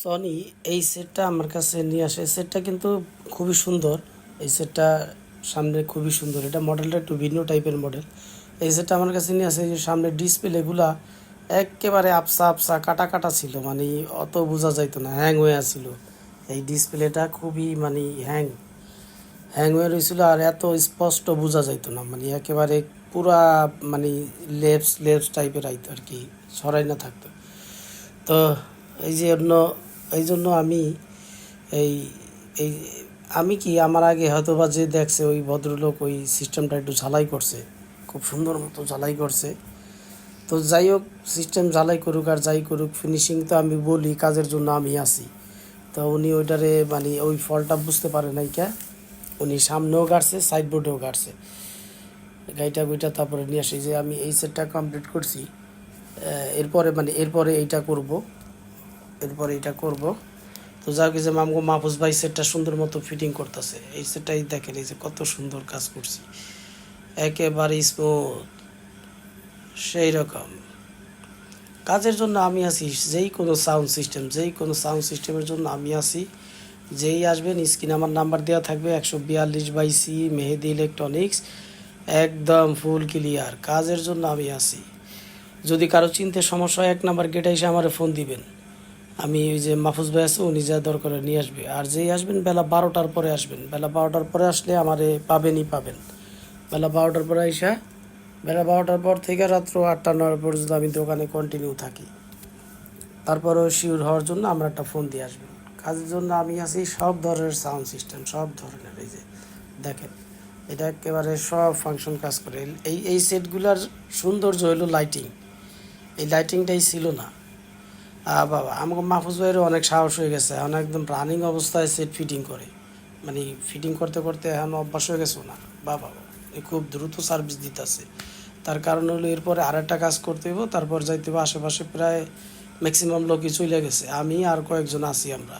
Sony এই সেটটা আমার কাছে নিয়ে আসে। সেটটা কিন্তু খুবই সুন্দর। এই সেটটা সামনে খুবই সুন্দর। এটা মডেলটা একটু ভিন্ন টাইপের মডেল এই সেটটা আমার কাছে নিয়ে আসে যে সামনে ডিসপ্লেগুলা একেবারে আপসা আপসা, কাটা কাটা ছিল। মানে অত বোঝা যাইতো না হ্যাং হয়ে আছিল। এই ডিসপ্লেটা খুবই মানে হ্যাং হ্যাং হয়ে রয়েছিল আর এত স্পষ্ট বোঝা যাইতো না। মানে একেবারে পুরা মানে লেপস লেপস টাইপের আইতো আর কি। সরাই না থাকতো। তো এই যে জন্য, এই জন্য আমি এই এই, আমি কি আমার আগে হয়তো বা যে দেখছে ওই ভদ্রলোক ওই সিস্টেমটা একটু ঝালাই করছে, খুব সুন্দর মতো ঝালাই করছে। তো যাই হোক, সিস্টেম ঝালাই করুক আর যাই করুক ফিনিশিং তো আমি বলি, কাজের জন্য আমি আছি। তো উনি ওইটারে মানে ওই ফলটা বুঝতে পারে নাই কে, উনি সামনেও গাড়ছে সাইডবোর্ডেও গাড়ছে। গাড়িটা বইটা তারপরে নিয়ে আসি যে আমি এই সেটটা কমপ্লিট করছি এরপরে মানে এরপরে এইটা করব। এরপরে এটা করব। তো যা কি যে মামগো মাহফুজ ভাই সেটটা সুন্দর মতো ফিটিং করতেছে। এই সেটটাই দেখেন, এই যে কত সুন্দর কাজ করছি। একেবারে স্মুথ সেই রকম। কাজের জন্য আমি আছি, যেই কোনো সাউন্ড সিস্টেম যেই কোনো সাউন্ড সিস্টেমের জন্য আমি আছি। যেই আসবেন, স্ক্রিনে আমার নাম্বার দেওয়া থাকবে, একশো বিয়াল্লিশ বাই সি মেহেদি ইলেকট্রনিক্স একদম ফুল ক্লিয়ার কাজের জন্য আমি আছি। যদি কারও চিনতে সমস্যা হয়, এক নাম্বার গেটে এসে আমার ফোন দিবেন। আমি ওই যে মাহফুজ ভাই আছে, উনি যা দরকার নিয়ে আসবে। আর যেই আসবেন, বেলা বারোটার পরে আসবেন। বেলা বারোটার পরে আসলে আমারে পাবেনই পাবেন। বেলা বারোটার পরে আইসা, বেলা বারোটার পর থেকে রাত্র আটটা নয় পর্যন্ত আমি দোকানে কন্টিনিউ থাকি। তারপরেও শিওর হওয়ার জন্য আমরা একটা ফোন দিয়ে আসবেন কাজের জন্য আমি আছি সব ধরনের সাউন্ড সিস্টেম সব ধরনের, এই যে দেখেন, এটা একেবারে সব ফাংশন কাজ করে। এই এই সেটগুলার সৌন্দর্য হলো লাইটিং এই লাইটিংটাই ছিল না। বাবা, আমাকে মাহফুজ ভাইয়েরও অনেক সাহস হয়ে গেছে। এখন একদম রানিং অবস্থায় সেট ফিটিং করে। মানে ফিটিং করতে করতে এখন অভ্যাস হয়ে গেছে না বাবা খুব দ্রুত সার্ভিস দিতেছে। তার কারণ হলো এরপরে আরেকটা কাজ করতে হইব, তারপর যাইতে হবে আশেপাশে প্রায় ম্যাক্সিমাম লোকই চলে গেছে। আমি আর কয়েকজন আছি আমরা।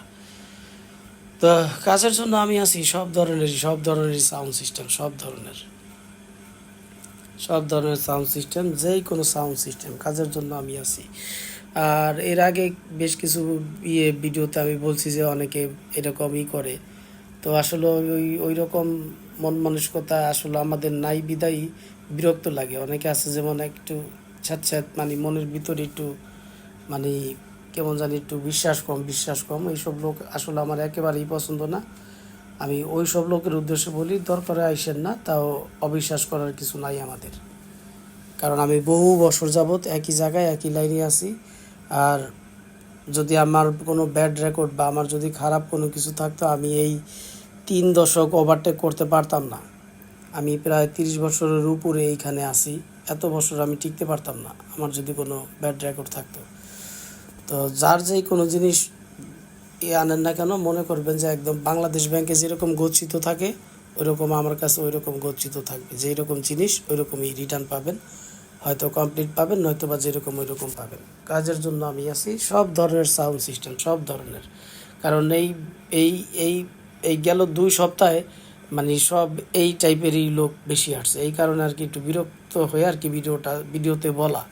তো কাজের জন্য আমি আছি, সব ধরনেরই সব ধরনেরই সাউন্ড সিস্টেম সব ধরনের। সব ধরনের সাউন্ড সিস্টেম যেই কোনো সাউন্ড সিস্টেম কাজের জন্য আমি আছি। আর এর আগে বেশ কিছু ইয়ে ভিডিওতে আমি বলছি যে অনেকে এরকমই করে। তো আসলে ওই ওই রকম মন মানসিকতা আসলে আমাদের নাই, বিদায়, বিরক্ত লাগে। অনেকে আছে যেমন একটু ছ্যাঁত মানে মনের ভিতরে একটু মানে কেমন জানি একটু বিশ্বাস কম বিশ্বাস কম। এইসব লোক আসলে আমার একেবারেই পছন্দ না। আমি ওই সব লোকের উদ্দেশ্যে বলি, দরকারে আইসেন না, তাও অবিশ্বাস করার কিছু নাই আমাদের। কারণ আমি বহু বছর যাবৎ একই জায়গায়, একই লাইনে আছি। আর যদি আমার কোনো ব্যাড রেকর্ড বা আমার যদি খারাপ কোনো কিছু থাকতো, আমি এই তিন দশক ওভারটেক করতে পারতাম না। আমি প্রায় তিরিশ বছরের উপরে এইখানে আছি। এত বছর আমি টিকতে পারতাম না, আমার যদি কোনো ব্যাড রেকর্ড থাকতো। তো যার যেই কোনো জিনিস এ আনেন না কেন, মনে করবেন যে একদম বাংলাদেশ ব্যাংকে যেরকম গচ্ছিত থাকে, ওইরকম আমার কাছে ওই রকম গচ্ছিত থাকবে। যেই রকম জিনিস ওই রকমই রিটার্ন পাবেন। হয়তো কমপ্লিট পাবেন নয়তো বা যেরকম ওই রকম পাবেন। কাজের জন্য আমি আছি, সব ধরনের সাউন্ড সিস্টেম সব ধরনের। কারণ এই এই এই এই গেল দুই সপ্তাহে মানে সব এই টাইপেরই লোক বেশি আসছে। এই কারণে আর কি একটু বিরক্ত হয়ে আর কি ভিডিওটা, ভিডিওতে বলা।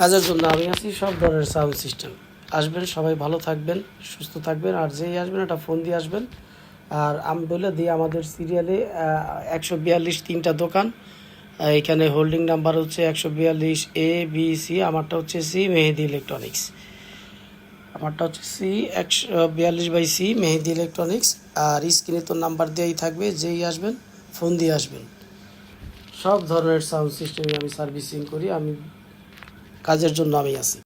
কাজের জন্য আমি আছি, সব ধরনের সাউন্ড সিস্টেম আসবেন, সবাই ভালো থাকবেন, সুস্থ থাকবেন, আর যেই আসবেন, একটা ফোন দিয়ে আসবেন। আর আমি বলে দিই আমাদের সিরিয়ালে একশো বিয়াল্লিশ তিনটা দোকান। এখানে হোল্ডিং নাম্বার হচ্ছে একশো বিয়াল্লিশ এ বি সি আমারটা হচ্ছে সি মেহেদি ইলেকট্রনিক্স আমারটা হচ্ছে সি একশো বিয়াল্লিশ বাই সি মেহেদি ইলেকট্রনিক্স আর স্ক্রিনে তো নাম্বার দেওয়াই থাকবে, যেই আসবেন ফোন দিয়ে আসবেন। সব ধরনের সাউন্ড সিস্টেমে আমি সার্ভিসিং করি, আমি কাজের জন্য আমি আছি।